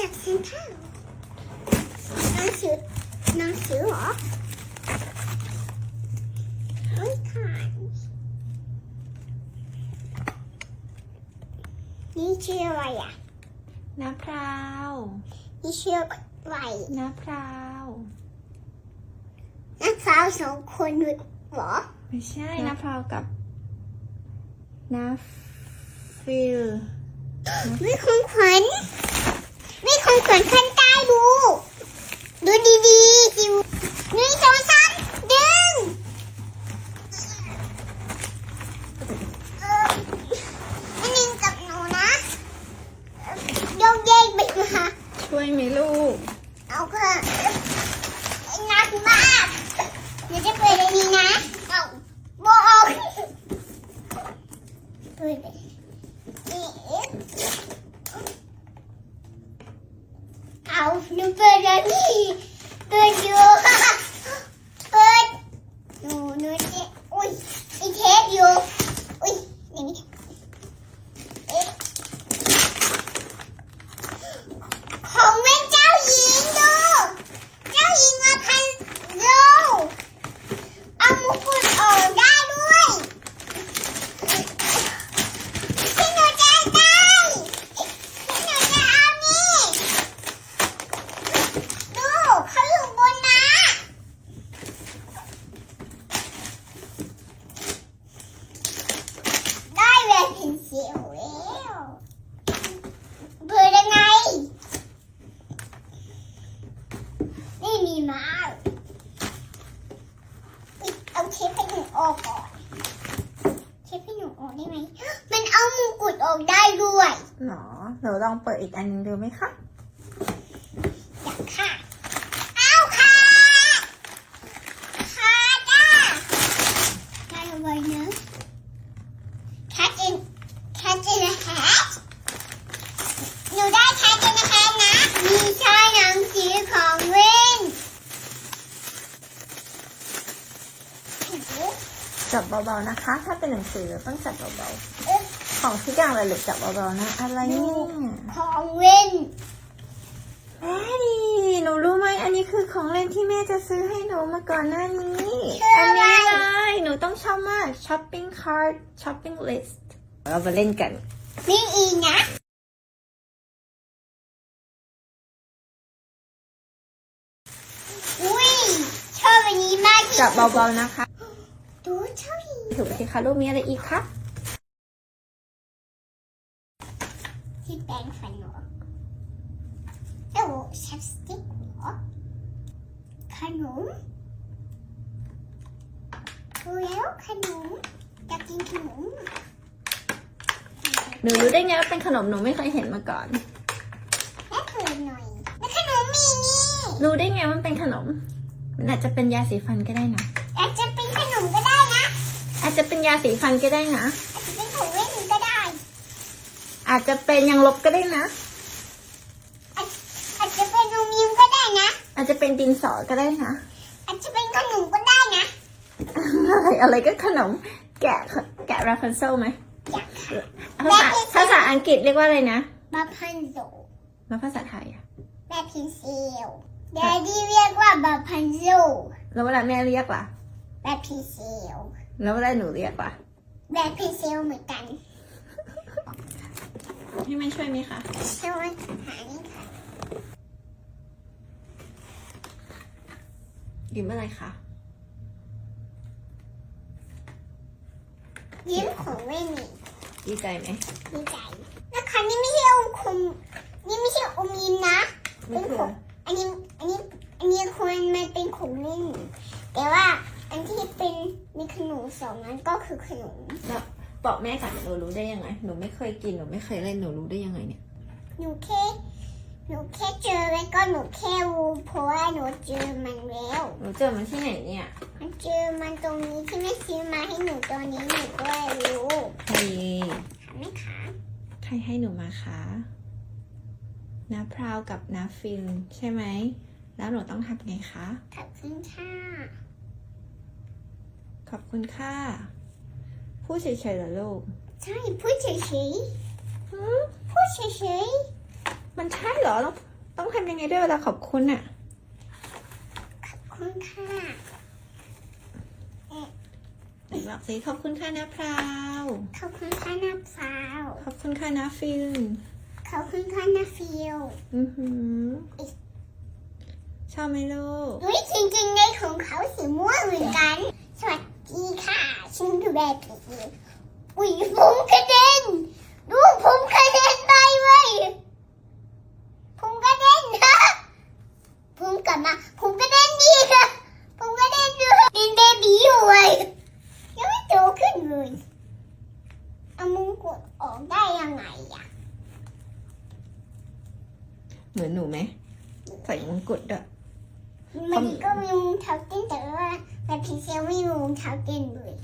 จากเซ็นทรัลหนังสือหนังสือเหรอไม่ขาดนี่ชื่ออะไรอะน้าพราวนี่ชื่ออะไรน้าพราวนักสาวสองคนเหรอ ไม่ใช่น้าพราวกับ น้าฟิลไม่ของขวัญไม่ของขวัญขั้นใต้ดู ดูดีๆจิวนึ่งสองสามดึงอันนึ่งกับหนูนะโยกเยกไปมาช่วยไหมลูก เอาค่ะหนักมากเดี๋ยวจะเปิดอันนี้นะเอาบอก เปิดเลยนี่เอาหนูเปิดแล้วนี่เปิดอยู่เปิดหนูหนูจะอุ้ยอีเทปอยู่อุ้ยอย่างนี้เอ๊ะของแม่เจ้าหญิงดูเจ้าหญิงมาพันดูเอามงกุฎออกได้ด้วยที่หนูจะได้ที่หนูจะเอานี่ ดูเขาอยู่บนน้าได้แหวนเพนซิลแล้วเปิดยังไง มาเอาเทปให้หนูออกก่อน เทปให้หนูออกได้ไหม มันเอามงกุฎออกได้ด้วย หรอเราลองเปิดอีกอันหนึงดูไหมคะ อยากค่ะเอาค่ะค่ะจ้าได้ไว้นะ cat in cat in a hat หนูได้ cat in a hat นะ มีใช่หนังสือของเว้นโอ้โห จับเบาๆนะคะ ถ้าเป็นหนังสือต้องจับเบาเอ๊ะๆของทุกอย่างเลยหรือจับเบาๆนะอะไรเนี่ยของเว้นแม่ดีหนูรู้ไหมอันนี้คือของเล่นที่แม่จะซื้อให้หนูมาก่อนหน้านี้อันนี้เลยหนูต้องชอบมาก shopping cart shopping list เรามาเล่นกันมีอีกนะอุ้ยชอบอันนี้มากที่จับสุดเบาๆนะคะ ดูชอบอีกถูกไหมคะลูกมีอะไรอีกคะที่แปรงฟันเหรอโอ้แชปสติ๊กเหรอขนมดูแล้วขนมอยากกินขนมหนูรู้ได้ไงว่าเป็นขนมหนูไม่เคยเห็นมาก่อนแม่เปิดหน่อยแล้วขนมมีนี่รู้ได้ไงว่ามันเป็นขนม มันอาจจะเป็นยาสีฟันก็ได้นะ จจะเป็นยาสีฟันก็ได้นะอาจจะเป็นของเล่นก็ได้ อาจจะเป็นยางลบก็ได้นะอาจอาจจะเป็นนมยิ้มก็ได้นะ อาจจะเป็นดินสอก็ได้นะ อาจจะเป็นขนมก็ได้นะ อะไรอะไรก็ขนม แกะแกะราพันเซลไหมอยากค่ะภาษาภาษาอังกฤษเรียกว่าอะไรนะมาพันโซแล้วภาษาไทยอะแบบพินซิลแดดดี้เรียกว่าแบบพันโซแล้วเวลาแม่เรียกล่ะ แบบพินซิลแล้วเวลาหนูเรียกล่ะแบบพินซิลเหมือนกันให้แม่ช่วยไหมคะช่วยหานี่ค่ะยิ้มอะไรคะยิ้มของเว้นนี่ดีใจไหมดีใจนะคะนี่ไม่ใช่อมคุมนี่ไม่ใช่อมยิ้มนะไม่คืออันนี้อันนี้อันนี้ควรมันเป็นของเล่นแต่ว่า อันที่เป็นมีขนมสองนั้นก็คือขนมแล้วบอกแม่ก่อนหนูรู้ได้ยังไง หนูไม่เคยกิน หนูไม่เคยเล่น หนูรู้ได้ยังไงเนี่ย หนูแค่หนูแค่เจอแล้วก็หนูแค่รู้เพราะว่าหนูเจอมันแล้ว หนูเจอมันที่ไหนเนี่ย มันเจอมันตรงนี้ที่แม่ซื้อมาให้หนูตอนนี้หนูก็รู้ใครค่ะแม่คะใครให้หนูมาคะน้าพราวกับน้าฟินใช่ไหม แล้วหนูต้องทำไงคะขอบคุณค่ะข อบคุณค่ะ พูดเฉยๆเหรอลูก ใช่พูดเฉยหืมๆพูดเฉยมันใช่เหรอ ต้องต้องทำยังไงด้วยเวลาขอบคุณอะๆขอบคุณค่ะไหนบอกสิขอบคุณค่ะนะพราว ขอบคุณค่ะนาฟาวขอบคุณค่ะนะฟิลขอบคุณค่ะนาฟิลอือหือชอบไหมลูก อุ้ยจริงๆในของเขาสีม่วงเหมือนกัน อีค่ะฉันคือแบบผีอุ้ยผมกระเด็นดูผมกระเด็นไปเว้ยผมกระเด็นนะผมกลับมาผมกระเด็นดีนะผมกระเด็นดูเป็นเบบีอยู่เว้ยยังไม่โตขึ้นเลยเอามงกุฎออกได้ยังไงอะเหมือนหนูไหมใส่มงกุฎด้วย มันก็มีมุมเท้าเต้นแต่ว่าแต่พีเซลไม่มีมุมเท้าเต้นเลย